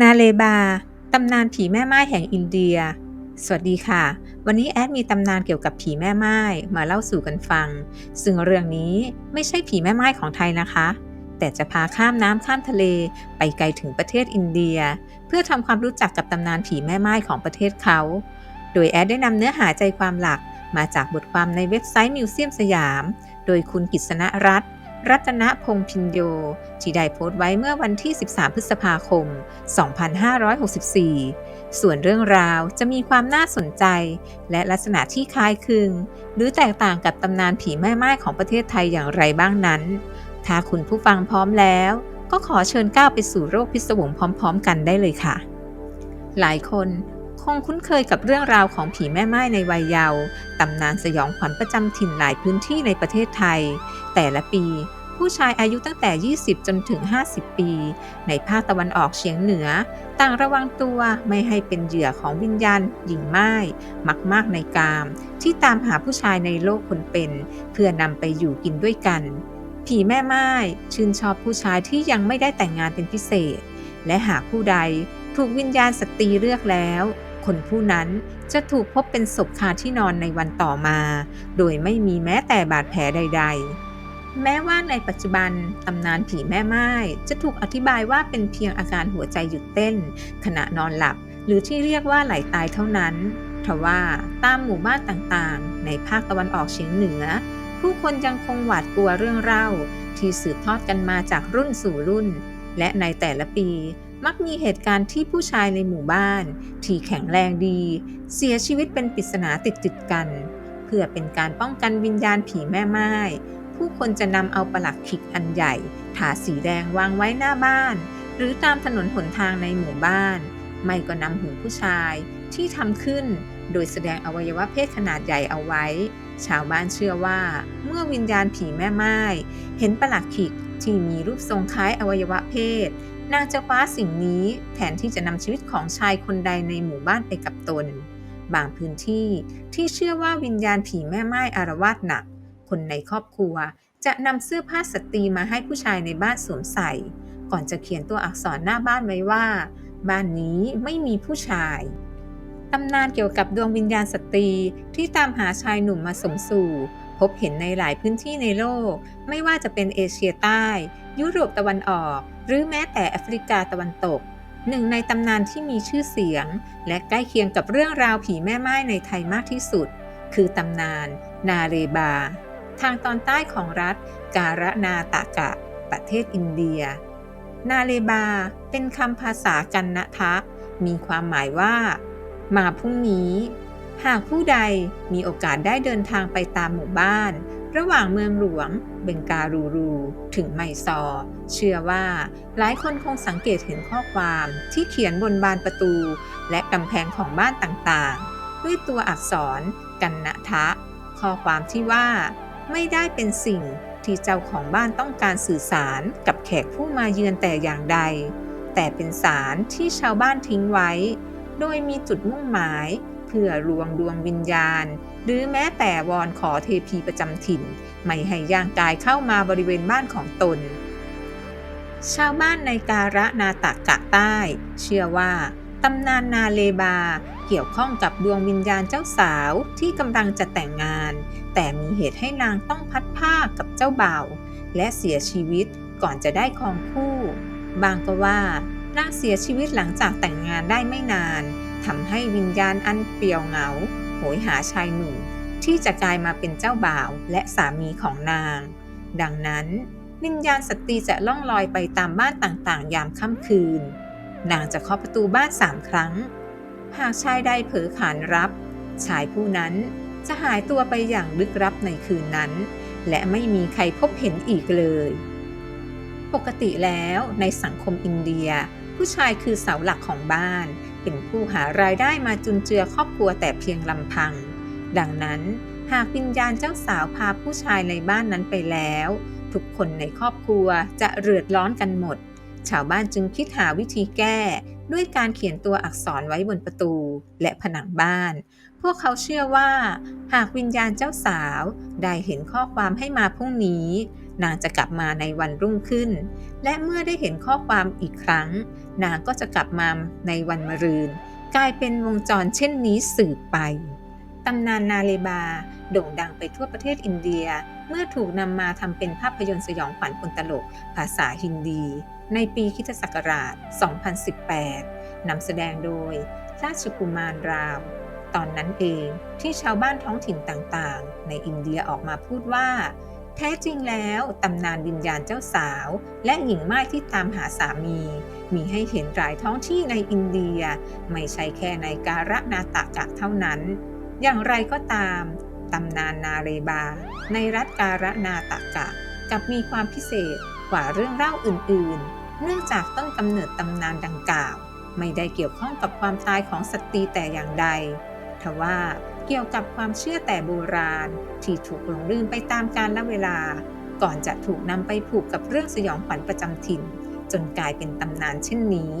นาเลบา ตำนานผีแม่ไม้แห่งอินเดีย สวัสดีค่ะ วันนี้แอดมีตำนานเกี่ยวกับผีแม่ไม้มาเล่าสู่กันฟัง ซึ่งเรื่องนี้ไม่ใช่ผีแม่ไม้ของไทยนะคะ แต่จะพาข้ามน้ำข้ามทะเลไปไกลถึงประเทศอินเดีย เพื่อทำความรู้จักกับตำนานผีแม่ไม้ของประเทศเขา โดยแอดได้นำเนื้อหาใจความหลักมาจากบทความในเว็บไซต์มิวเซียมสยาม โดยคุณกิษณรัตน์ รัตนพงพินโยที่ได้โพสต์ไว้เมื่อวันที่ 13 พฤษภาคม 2564 ส่วนเรื่องราวจะมีความน่าสนใจ และลักษณะที่คล้ายคลึง หรือแตกต่างกับตำนานผีแม่ไม้ของประเทศไทยอย่างไรบ้างนั้น ถ้าคุณผู้ฟังพร้อมแล้ว ก็ขอเชิญก้าวไปสู่โรคพิศวงพร้อม ๆ กันได้เลยค่ะ หลายคนคงคุ้นเคยกับเรื่องราวของผีแม่ไม้ในวัยเยาว์ตำนานสยองขวัญประจำถิ่นหลายพื้นที่ในประเทศไทย แต่ละปี ผู้ชายอายุตั้งแต่ 20 จนถึง 50 ปี ในภาคตะวันออกเฉียงเหนือ ต่างระวังตัวไม่ให้เป็นเหยื่อของวิญญาณหญิงไม้มักมากในกาม ที่ตามหาผู้ชายในโลกคนเป็น เพื่อนำไปอยู่กินด้วยกัน ผีแม่ไม้ชื่นชอบผู้ชายที่ยังไม่ได้แต่งงานเป็นพิเศษ และหากผู้ใดถูกวิญญาณสตรีเลือกแล้วคนผู้นั้นจะถูกพบเป็นศพคาที่นอนในวันต่อมา โดยไม่มีแม้แต่บาดแผลใด ๆ แม้ว่าในปัจจุบันตำนานผีแม่ไม้จะถูกอธิบายว่าเป็นเพียงอาการหัวใจหยุดเต้น ขณะนอนหลับ หรือที่เรียกว่าไหลตายเท่านั้นทว่าตามหมู่บ้านต่างๆ ในภาคตะวันออกเฉียงเหนือ ผู้คนยังคงหวาดกลัวเรื่องเล่า ที่สืบทอดกันมาจากรุ่นสู่รุ่น และในแต่ละปีมักมีเหตุการณ์ที่ผู้ชายในหมู่บ้าน ที่แข็งแรงดี เสียชีวิตเป็นปริศนาติดติดกัน เพื่อเป็นการป้องกันวิญญาณผีแม่ไม้ ผู้คนจะนำเอาประหลักขิกอันใหญ่ทาสีแดงวางไว้หน้าบ้าน หรือตามถนนหนทางในหมู่บ้าน ไม่ก็นำหูผู้ชายที่ทำขึ้น โดยแสดงอวัยวะเพศขนาดใหญ่เอาไว้ ชาวบ้านเชื่อว่า เมื่อวิญญาณผีแม่ไม้เห็นประหลักขิกที่มีรูปทรงคล้ายอวัยวะเพศนางจะคว้าสิ่งนี้แทนที่จะนำชีวิตของชายคนใดในหมู่บ้านไปกับตน บางพื้นที่ที่เชื่อว่าวิญญาณผีแม่ไม้อารวาสหนัก คนในครอบครัว จะนำเสื้อผ้าสตรีมาให้ผู้ชายในบ้านสวมใส่ ก่อนจะเขียนตัวอักษรหน้าบ้านไว้ว่า บ้านนี้ไม่มีผู้ชายตำนานเกี่ยวกับดวงวิญญาณสตรีที่ตามหาชายหนุ่มมาสมสู่ พบเห็นในหลายพื้นที่ในโลก ไม่ว่าจะเป็นเอเชียใต้ ยุโรปตะวันออก หรือแม้แต่แอฟริกาตะวันตกหนึ่งในตำนานที่มีชื่อเสียง และใกล้เคียงกับเรื่องราวผีแม่ไม้ในไทยมากที่สุด คือตำนานนาเรบา ทางตอนใต้ของรัฐ การนาตากะ ประเทศอินเดีย นาเรบา เป็นคำภาษากันนะทะ มีความหมายว่า มาพรุ่งนี้ หากผู้ใดมีโอกาสได้เดินทางไปตามหมู่บ้าน ระหว่างเมืองหลวง เบงการูรู ถึงไมซอร์เชื่อว่าหลายคนคงสังเกตเห็นข้อความที่เขียนบนบานประตู และกำแพงของบ้านต่างๆ ด้วยตัวอักษรกันนะทะข้อความที่ว่า ไม่ได้เป็นสิ่งที่เจ้าของบ้านต้องการสื่อสารกับแขกผู้มาเยือนแต่อย่างใด แต่เป็นสารที่ชาวบ้านทิ้งไว้ โดยมีจุดมุ่งหมาย เพื่อรวงดวงวิญญาณ หรือแม้แต่วอนขอเทพีประจำถิ่น ไม่ให้ย่างกายเข้ามาบริเวณบ้านของตน ชาวบ้านในการะนาตากะใต้ เชื่อว่าตำนานนาเลบา เกี่ยวข้องกับดวงวิญญาณเจ้าสาวที่กำลังจะแต่งงาน แต่มีเหตุให้นางต้องพัดผ้ากับเจ้าบ่าวและเสียชีวิตก่อนจะได้ครองคู่ บางก็ว่านางเสียชีวิตหลังจากแต่งงานได้ไม่นานทำให้วิญญาณอันเปลี่ยวเหงาโหยหาชายหนุ่มที่จะกลายมาเป็นเจ้าบ่าวและสามีของนาง ดังนั้น วิญญาณสตรีจะล่องลอยไปตามบ้านต่างๆ ยามค่ำคืน นางจะเคาะประตูบ้านสามครั้ง หากชายใดเผลอขานรับ ชายผู้นั้นจะหายตัวไปอย่างลึกลับในคืนนั้น และไม่มีใครพบเห็นอีกเลย ปกติแล้วในสังคมอินเดีย ผู้ชายคือเสาหลักของบ้าน เป็นผู้หารายได้มาจุนเจือครอบครัวแต่เพียงลำพัง ดังนั้นหากวิญญาณเจ้าสาวพาผู้ชายในบ้านนั้นไปแล้ว ทุกคนในครอบครัวจะเดือดร้อนกันหมด ชาวบ้านจึงคิดหาวิธีแก้ ด้วยการเขียนตัวอักษรไว้บนประตูและผนังบ้าน พวกเขาเชื่อว่า หากวิญญาณเจ้าสาว ได้เห็นข้อความให้มาพรุ่งนี้ นางจะกลับมาในวันรุ่งขึ้น และเมื่อได้เห็นข้อความอีกครั้ง นางก็จะกลับมาในวันมะรืน กลายเป็นวงจรเช่นนี้สืบไปตำนานนาเลบา โด่งดังไปทั่วประเทศอินเดีย เมื่อถูกนำมาทำเป็นภาพยนตร์สยองขวัญคนตลก ภาษาฮินดี ในปีคริสตศักราช 2018 นำแสดงโดยราชกุมารราม ตอนนั้นเองที่ชาวบ้านท้องถิ่นต่างๆ ในอินเดียออกมาพูดว่า แท้จริงแล้วตำนานวิญญาณเจ้าสาว และหญิงม่ายที่ตามหาสามี มีให้เห็นหลายท้องที่ในอินเดีย ไม่ใช่แค่ในการะนาตากะเท่านั้น อย่างไรก็ตามตำนานนาเรบา ในรัฐการะนาตากะ กับมีความพิเศษกว่าเรื่องเล่าอื่น ๆ เนื่องจากต้นกำเนิดตำนานดังกล่าว ไม่ได้เกี่ยวข้องกับความตายของสตรีแต่อย่างใด ทว่าเกี่ยวกับความเชื่อแต่โบราณ ที่ถูกหลงลืมไปตามกาลเวลา ก่อนจะถูกนำไปผูกกับเรื่องสยองขวัญประจำถิ่น จนกลายเป็นตำนานเช่นนี้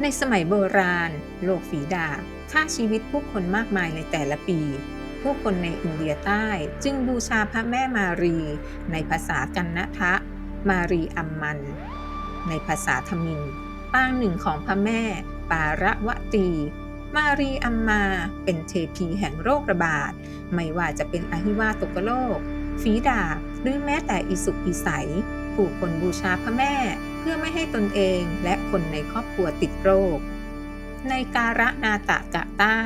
ในสมัยโบราณ โลกฝีดาฆ่าชีวิตผู้คนมากมายในแต่ละปี ผู้คนในอินเดียใต้จึงบูชาพระแม่มารี ในภาษากันนะทะ มารีอัมมัน ในภาษาทมินปางหนึ่งของพระแม่ ปาระวตี มารีอัมมาเป็นเทพีแห่งโรคระบาด ไม่ว่าจะเป็นอหิวาตกโรค ฝีดาบหรือแม้แต่อิสุกอิสัยผู้คนบูชาพระแม่เพื่อไม่ให้ตนเองและคนในครอบครัวติดโรค ในการะนาตะกะใต้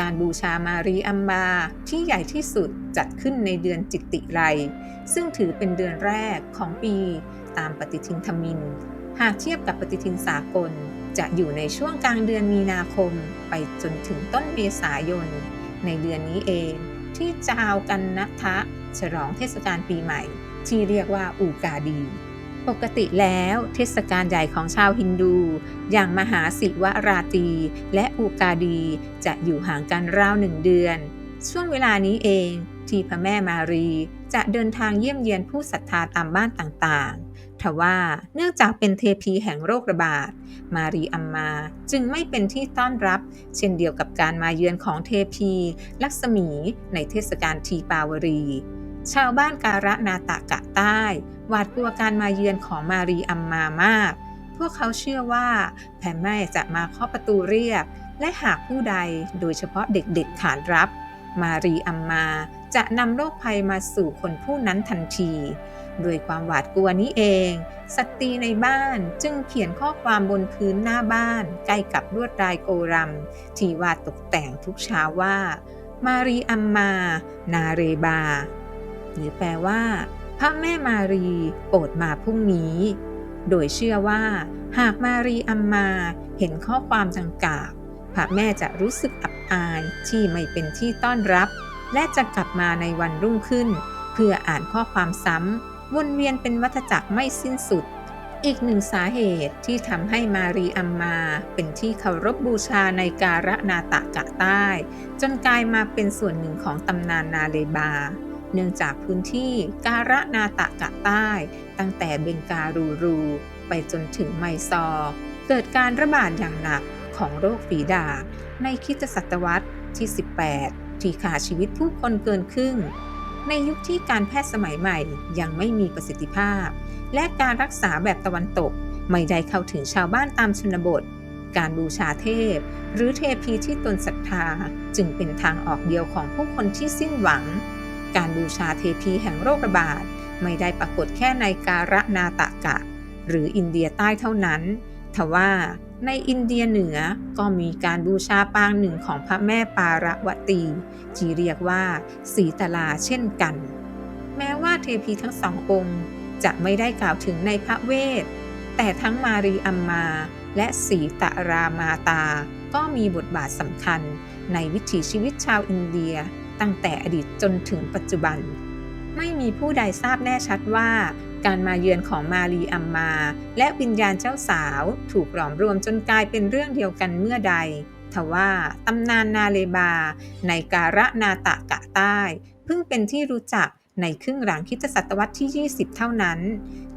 การบูชามารีอัมบาที่ใหญ่ที่สุดจัดขึ้นในเดือนจิตติไร ซึ่งถือเป็นเดือนแรกของปีตามปฏิทินธมิน หากเทียบกับปฏิทินสากล จะอยู่ในช่วงกลางเดือนมีนาคม ไปจนถึงต้นเมษายน ในเดือนนี้เองที่จาวกันนะทะฉลองเทศกาลปีใหม่ ที่เรียกว่าอูกาดี ปกติแล้วเทศกาลใหญ่ของชาวฮินดู อย่างมหาศิวราตรีและอูกาดีจะอยู่ห่างกันราวหนึ่งเดือน ช่วงเวลานี้เองที่พระแม่มารีจะเดินทางเยี่ยมเยียนผู้ศรัทธาตามบ้านต่างๆทว่าเนื่องจากเป็นเทพีแห่งโรคระบาด มารีอัมมาจึงไม่เป็นที่ต้อนรับ เช่นเดียวกับการมาเยือนของเทพี ลักษมีในเทศกาลทีปาวรี ชาวบ้านการะนาตะกะใต้ หวาดกลัวการมาเยือนของมารีอัมมามาก พวกเขาเชื่อว่าแผ่แม่จะมาเคาะประตูเรียก และหากผู้ใดโดยเฉพาะเด็กๆขานรับ มารีอัมมาจะนำโรคภัยมาสู่คนผู้นั้นทันทีด้วยความหวาดกลัวนี้เอง สตรีในบ้านจึงเขียนข้อความบนพื้นหน้าบ้าน ใกล้กับลวดลายโกรัมที่วาดตกแต่งทุกเช้าว่า มารีอัมมา นาเรบา หรือแปลว่า พระแม่มารีโปรดมาพรุ่งนี้ โดยเชื่อว่า หากมารีอัมมาเห็นข้อความดังกล่าวพระแม่จะรู้สึกอับอายที่ไม่เป็นที่ต้อนรับ และจะกลับมาในวันรุ่งขึ้น เพื่ออ่านข้อความซ้ำวนเวียนเป็นวัฏจักรไม่สิ้นสุด อีกหนึ่งสาเหตุที่ทำให้มารีอัมมาเป็นที่เคารพบบูชาในการะนาตะกะใต้ จนกลายมาเป็นส่วนหนึ่งของตำนานนาเลบา เนื่องจากพื้นที่การะนาตะกะใต้ ตั้งแต่เบงการูรู ไปจนถึงไมซอร์เกิดการระบาดอย่างหนักของโรคฝีดาษในคริสตศตวรรษที่ 18 ที่ขาชีวิตผู้คนเกินครึ่ง ในยุคที่การแพทย์สมัยใหม่ยังไม่มีประสิทธิภาพ และการรักษาแบบตะวันตกไม่ได้เข้าถึงชาวบ้านตามชนบท การบูชาเทพ หรือเทพีที่ตนศรัทธาจึงเป็นทางออกเดียวของผู้คนที่สิ้นหวัง การบูชาเทพีแห่งโรคระบาดไม่ได้ปรากฏแค่ในการะนาตะกะ หรืออินเดียใต้เท่านั้นทว่าในอินเดียเหนือก็มีการบูชาปางหนึ่งของพระแม่ปาระวตีที่เรียกว่าสีตลาเช่นกัน แม้ว่าเทพีทั้งสององค์จะไม่ได้กล่าวถึงในพระเวท แต่ทั้งมารีอัมมาและสีตรามาตา ก็มีบทบาทสำคัญในวิถีชีวิตชาวอินเดีย ตั้งแต่อดีตจนถึงปัจจุบัน ไม่มีผู้ใดทราบแน่ชัดว่า การมาเยือนของมารีอัมมา และวิญญาณเจ้าสาว ถูกหลอมรวมจนกลายเป็นเรื่องเดียวกันเมื่อใดทว่าตำนานนาเลบา ในการะนาตะกะใต้เพิ่งเป็นที่รู้จักในครึ่งหลังคริสตศตวรรษที่ 20 เท่านั้น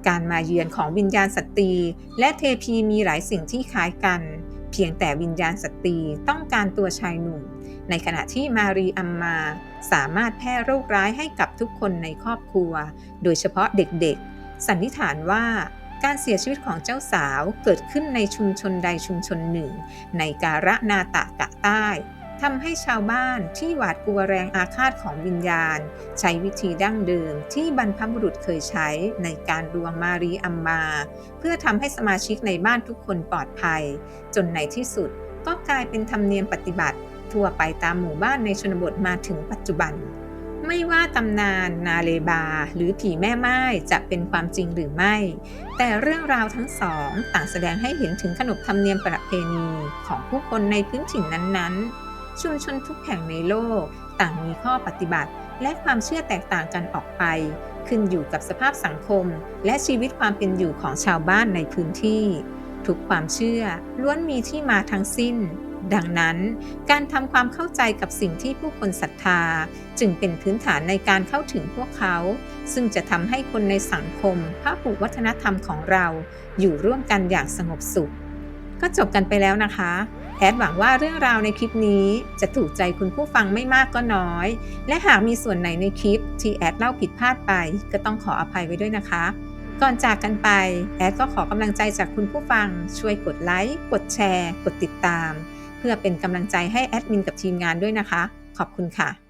การมาเยือนของวิญญาณสตรี และเทพีมีหลายสิ่งที่คล้ายกันเเพียงแต่วิญญาณสตรีต้องการตัวชายหนุ่ม ในขณะที่มารีอัมมา สามารถแพร่โรคร้ายให้กับทุกคนในครอบครัว โดยเฉพาะเด็กๆ สันนิษฐานว่าการเสียชีวิตของเจ้าสาวเกิดขึ้นในชุมชนใดชุมชนหนึ่ง ในการะนาตะกะใต้ทำให้ชาวบ้านที่หวาดกลัวแรงอาฆาตของวิญญาณ ใช้วิธีดั้งเดิมที่บรรพบุรุษเคยใช้ในการดวงมารีอัมมา เพื่อทำให้สมาชิกในบ้านทุกคนปลอดภัย จนในที่สุดก็กลายเป็นธรรมเนียมปฏิบัติ ทั่วไปตามหมู่บ้านในชนบทมาถึงปัจจุบัน ไม่ว่าตำนานนาเลบา หรือผีแม่ไม้จะเป็นความจริงหรือไม่ แต่เรื่องราวทั้งสองต่างแสดงให้เห็นถึงขนบธรรมเนียมประเพณีของผู้คนในพื้นถิ่นนั้นๆ ชุมชนทุกแห่งในโลก ต่างมีข้อปฏิบัติ และความเชื่อแตกต่างกันออกไป ขึ้นอยู่กับสภาพสังคม และชีวิตความเป็นอยู่ของชาวบ้านในพื้นที่ ทุกความเชื่อล้วนมีที่มาทั้งสิ้น ดังนั้น การทำความเข้าใจกับสิ่งที่ผู้คนศรัทธา จึงเป็นพื้นฐานในการเข้าถึงพวกเขา ซึ่งจะทำให้คนในสังคมพหุวัฒนธรรมของเราอยู่ร่วมกันอย่างสงบสุข ก็จบกันไปแล้วนะคะแอดหวังว่าเรื่องราวในคลิปนี้จะถูกใจคุณผู้ฟังไม่มากก็น้อย และหากมีส่วนไหนในคลิปที่แอดเล่าผิดพลาดไป ก็ต้องขออภัยไว้ด้วยนะคะ ก่อนจากกันไป แอดก็ขอกำลังใจจากคุณผู้ฟัง ช่วยกดไลค์ กดแชร์ กดติดตาม พื่อเป็นกำลังใจให้แอดมินกับทีมงานด้วยนะคะ ขอบคุณค่ะ